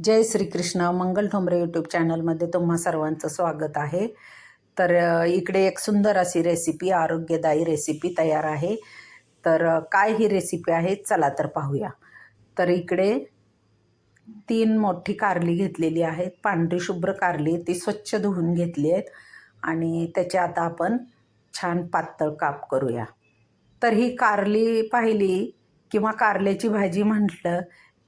जय Shrikrishna Mangal Thombare YouTube चॅनलमध्ये तुम्हा सर्वांचं स्वागत आहे. तर इकडे एक सुंदर अशी रेसिपी आरोग्यदायी रेसिपी तयार आहे. तर काय ही रेसिपी आहे चला तर पाहूया. तर इकडे तीन मोठी कारली घेतलेली आहेत. पांढरी शुभ्र कारली ती स्वच्छ धुवून घेतली आहेत. आणि त्याचे आता आपण छान पातळ काप करूया. तर ही कारली पाहिली किंवा कारल्याची भाजी म्हटलं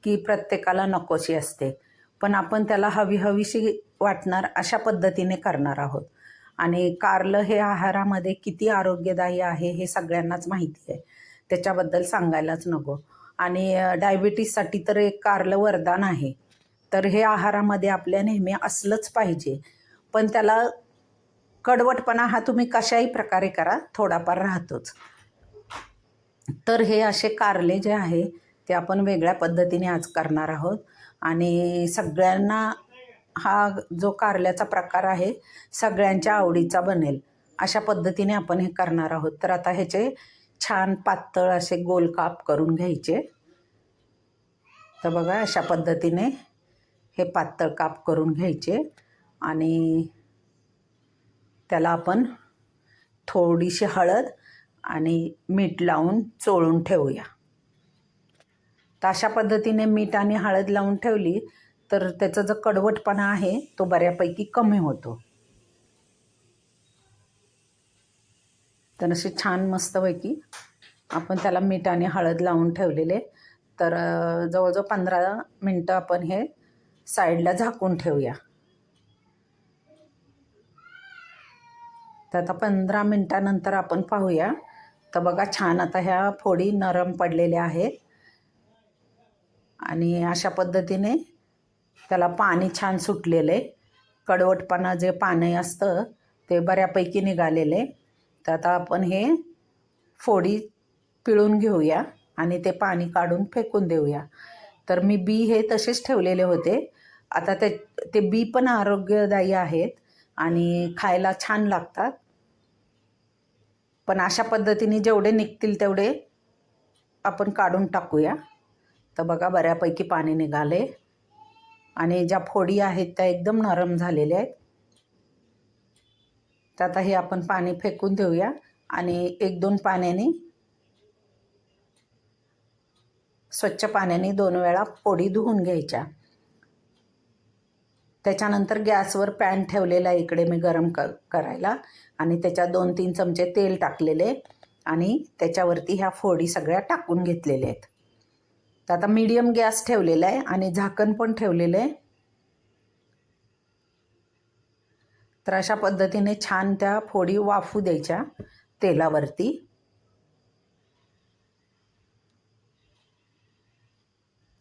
की प्रत्येकाला नकोशी असते. पण आपण त्याला हवी हवीशी वाटणार अशा पद्धतीने करणार आहोत. आणि कारलं हे आहारामध्ये किती आरोग्यदायी आहे हे सगळ्यांनाच माहिती आहे. त्याच्याबद्दल सांगायलाच नको. आणि डायबिटीससाठी तर एक कारलं वरदान आहे. तर हे आहारामध्ये आपल्या नेहमी असलंच पाहिजे. पण त्याला कडवटपणा हा तुम्ही कशाही प्रकारे करा थोडाफार राहतोच. तर हे असे कारले जे आहे ते आपण वेगळ्या पद्धतीने आज करणार आहोत. आणि सगळ्यांना हा जो कारल्याचा प्रकार आहे सगळ्यांच्या आवडीचा बनेल. अशा पद्धतीने आपण हे करणार आहोत. तर आता ह्याचे छान पातळ असे गोल काप करून घ्यायचे. तर बघा अशा पद्धतीने हे पातळ काप करून घ्यायचे. आणि त्याला आपण थोडीशी हळद आणि मीठ लावून चोळून ठेवूया. तर अशा पद्धतीने मीठ आणि हळद लावून ठेवली तर त्याचा जो कडवटपणा आहे तो बऱ्यापैकी कमी होतो. तर असे छान मस्तपैकी आपण त्याला मीठ आणि हळद लावून ठेवलेले. तर जवळजवळ पंधरा मिनटं आपण हे साईडला झाकून ठेवूया. तर आता पंधरा मिनटानंतर आपण पाहूया. तर बघा छान आता ह्या फोडी नरम पडलेल्या आहेत. आणि अशा पद्धतीने त्याला पाणी छान सुटलेलं. आहे कडवटपणा जे पाणी असतं ते बऱ्यापैकी निघालेले. तर आता आपण हे फोडी पिळून घेऊया आणि ते पाणी काढून फेकून देऊया. तर मी बी हे तसेच ठेवलेले होते. आता ते ते बी पण आरोग्यदायी आहेत आणि खायला छान लागतात. पण अशा पद्धतीने जेवढे निघतील तेवढे आपण काढून टाकूया. तर बघा बऱ्यापैकी पाणी निघाले. आणि ज्या फोडी आहेत त्या एकदम नरम झालेल्या आहेत. तर आता हे आपण पाणी फेकून देऊया. आणि एक दोन पाण्याने स्वच्छ पाण्याने दोन वेळा फोडी धुवून घ्यायच्या. त्याच्यानंतर गॅसवर पॅन ठेवलेला आहे इकडे मी गरम क करायला. आणि त्याच्यात दोन तीन चमचे तेल टाकलेले आणि त्याच्यावरती ह्या फोडी सगळ्या टाकून घेतलेल्या आहेत. तर आता मीडियम गॅस ठेवलेला आहे आणि झाकण पण ठेवलेलं आहे. तर अशा पद्धतीने छान त्या फोडी वाफू द्यायच्या तेलावरती.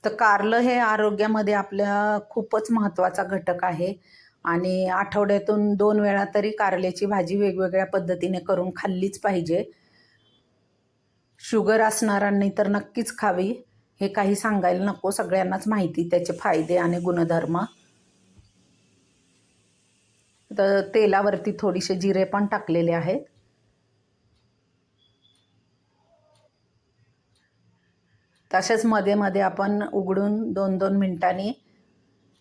तर कारलं हे आरोग्यामध्ये आपल्या खूपच महत्त्वाचा घटक आहे. आणि आठवड्यातून दोन वेळा तरी कारल्याची भाजी वेगवेगळ्या पद्धतीने करून खाल्लीच पाहिजे. शुगर असणाऱ्यांनी तर नक्कीच खावी. हे काही सांगायला नको सगळ्यांनाच माहिती त्याचे फायदे आणि गुणधर्म. तर तेलावरती थोडीसे जिरे पण टाकलेले आहेत. तसेच मध्ये मध्ये आपण उघडून दोन दोन मिनिटांनी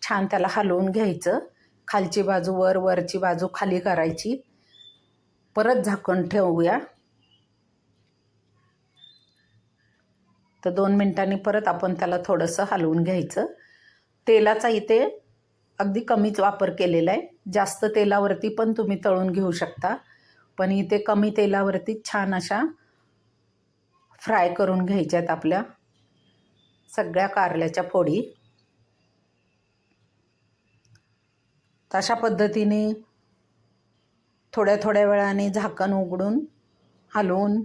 छान त्याला हलवून घ्यायचं. खालची बाजू वर वरची बाजू खाली करायची. परत झाकण ठेवूया. तर दोन मिनटांनी परत आपण त्याला थोडंसं हलवून घ्यायचं. तेलाचा इथे अगदी कमीच वापर केलेला आहे. जास्त तेलावरती पण तुम्ही तळून घेऊ शकता. पण इथे कमी तेलावरती छान अशा फ्राय करून घ्यायच्यात आपल्या सगळ्या कारल्याच्या फोडी. तशा पद्धतीने थोड्या थोड्या वेळाने झाकण उघडून हलवून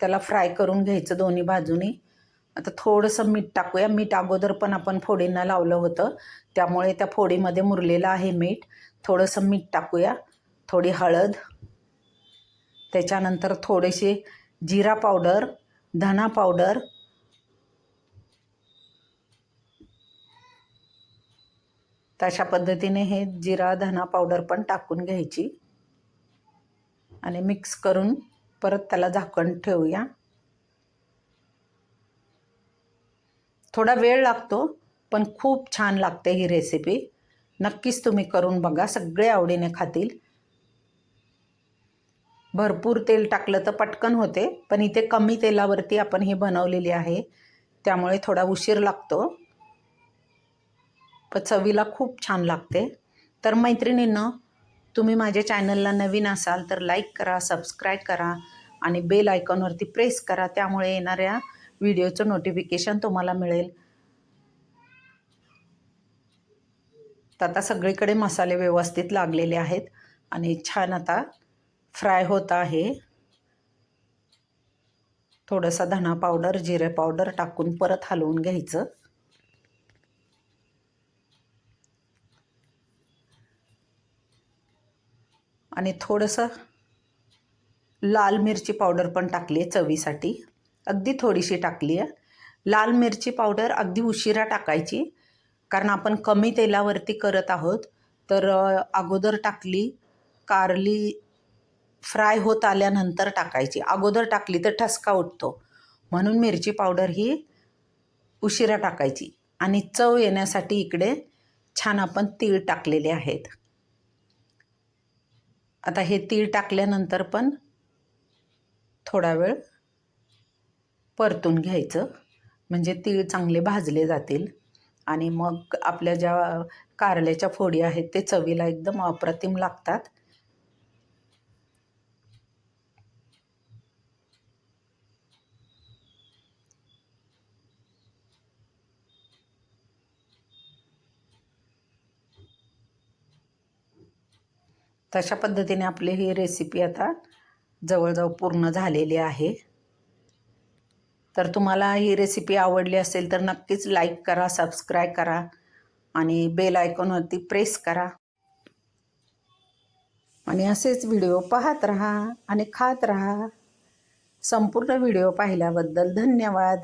त्याला फ्राय करून घ्यायचं दोन्ही बाजूनी. आता थोडंसं मीठ टाकूया. मीठ अगोदर पण आपण फोडींना लावलं होतं. त्यामुळे त्या फोडीमध्ये मुरलेलं आहे मीठ. थोडंसं मीठ टाकूया. थोडी हळद. त्याच्यानंतर थोडेसे जिरा पावडर धना पावडर. तशा पद्धतीने हे जिरा धना पावडर पण टाकून घ्यायची. आणि मिक्स करून परत त्याला झाकण ठेवूया. थोडा वेळ लागतो पण खूप छान लागते ही रेसिपी नक्कीच तुम्ही करून बघा सगळे आवडीने खातील. भरपूर तेल टाकलं तर पटकन होते पण इथे कमी तेलावरती आपण ही बनवलेली आहे. त्यामुळे थोडा उशीर लागतो. पण चवीला खूप छान लागते. तर मैत्रिणींना तुम्ही माझ्या चॅनलला नवीन असाल तर लाईक करा सबस्क्राईब करा आणि बेल आयकॉनवरती प्रेस करा. त्यामुळे येणाऱ्या व्हिडिओचं नोटिफिकेशन तुम्हाला मिळेल. तर आता सगळीकडे मसाले व्यवस्थित लागलेले आहेत आणि छान आता फ्राय होत आहे. थोडासा धना पावडर जिरे पावडर टाकून परत हलवून घ्यायचं. आणि थोडंसं लाल मिरची पावडर पण टाकली आहे चवीसाठी. अगदी थोडीशी टाकली आहे लाल मिरची पावडर अगदी उशिरा टाकायची कारण आपण कमी तेलावरती करत आहोत. तर अगोदर टाकली कारली फ्राय होत आल्यानंतर टाकायची. अगोदर टाकली तर ठसका उठतो. म्हणून मिरची पावडर ही उशिरा टाकायची. आणि चव येण्यासाठी इकडे छान आपण तीळ टाकलेले आहेत. आता हे तीळ टाकल्यानंतर पण थोडा वेळ परतून घ्यायचं. म्हणजे तीळ चांगले भाजले जातील. आणि मग आपल्या ज्या कारल्याच्या फोडी आहेत ते चवीला एकदम अप्रतिम लागतात. तशा पद्धतीने आपली ही रेसिपी आता जवळजवळ पूर्ण झालेली आहे. तर तुम्हाला ही रेसिपी आवडली असेल तर नक्कीच लाईक करा सबस्क्राईब करा आणि बेल आयकॉनवरती प्रेस करा. आणि असेच व्हिडिओ पाहत राहा आणि खात राहा. संपूर्ण व्हिडिओ पाहिल्याबद्दल धन्यवाद.